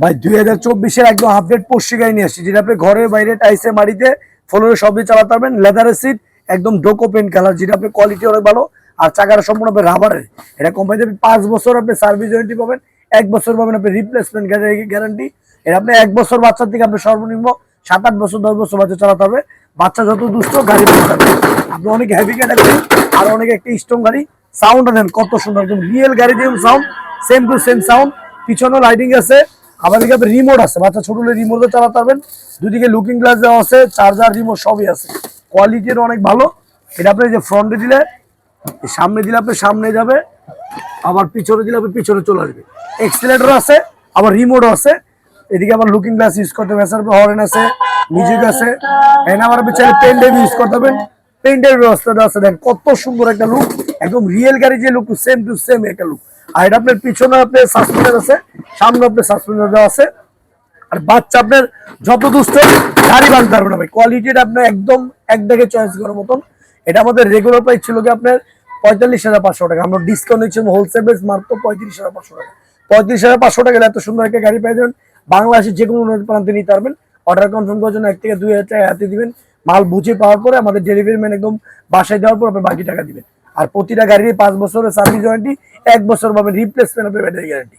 ভাই। দুই হাজার চব্বিশের গাড়ি নিয়ে আসছি যেটা বাইরে টাইসে চালাতে একদম ডোকো কালার যেটা কোয়ালিটি আপনি পাঁচ বছর আপনি সার্ভিস পাবেন। এক বছর পাবেন রিপ্লেসমেন্ট গ্যারান্টি এক বছর বাচ্চার থেকে সর্বনিম্ন সাত আট বছর, দশ বছর বাচ্চা চালাতে হবে। বাচ্চা যত দুষ্ট, গাড়ি আপনি অনেক হেভি ক্যাটাগরি আর অনেক একটা স্ট্রং গাড়ি। সাউন্ড নেন কত সুন্দর, একদম রিয়েল গাড়ি যেরকম sound same to same sound পিছনেও লাইটিং আছে, আবার আপনার রিমোট আছে বাচ্চা ছোট হলে রিমোটও চালাতে পারবেন। দুদিকে লুকিং গ্লাস দেওয়া আছে চার্জার রিমোট সবই আছে। কোয়ালিটির অনেক ভালো। এটা আপনি যে ফ্রন্টে দিলে সামনে দিলে আপনি সামনে যাবে, আবার পিছনে দিলে আপনি পিছনে চলে আসবে। এক্সিলেটর আছে, আবার রিমোটও আছে। এদিকে আবার লুকিং গ্লাস ইউজ করতে হবে এছাড়া হরেন আছে মিউজিক আছে। এখানে আবার আপনি চাইলে পেন ইউজ করতে পারবেন। পেন্টের ব্যবস্থাটা আছে দেন কত সুন্দর একটা লুক একদম রিয়েল গাড়ি যে লুক সেম টু সেম একটা লুক আর এটা আপনার পিছনে আপনার সাসপেন্ডার আছে, সামনে আপনার সাসপেন্ডার দেওয়া আছে। আর বাচ্চা আপনার যত দুষ্ট, গাড়ি বাঁধতে পারবে না ভাই। কোয়ালিটিটা আপনার একদম এক দেখে চয়েস করার মতন। এটা আমাদের রেগুলার প্রাইস ছিল কি আপনার পঁয়তাল্লিশ হাজার পাঁচশো টাকা। আমরা ডিসকাউন্ট দিচ্ছি হোলসেল বেস মাত্র পঁয়ত্রিশ হাজার পাঁচশো টাকা। পঁয়ত্রিশ হাজার পাঁচশো টাকা এত সুন্দর একটা গাড়ি পেয়ে যাবেন। বাংলাদেশের যে কোনো প্রান্তে নিতে পারবেন। অর্ডার কনফার্ম করার জন্য এক থেকে দুই হাজার টাকা হাতে দিবেন। মাল বুঝে পাওয়ার পরে আমাদের ডেলিভারি ম্যান একদম বাসায় দেওয়ার পর আপনি বাকি টাকা দিবেন। আর প্রতিটা গাড়ির পাঁচ বছরের সার্ভিস ওয়ারেন্টি এক বছর পাবেন রিপ্লেসমেন্ট হবে ব্যাটারি গ্যারান্টি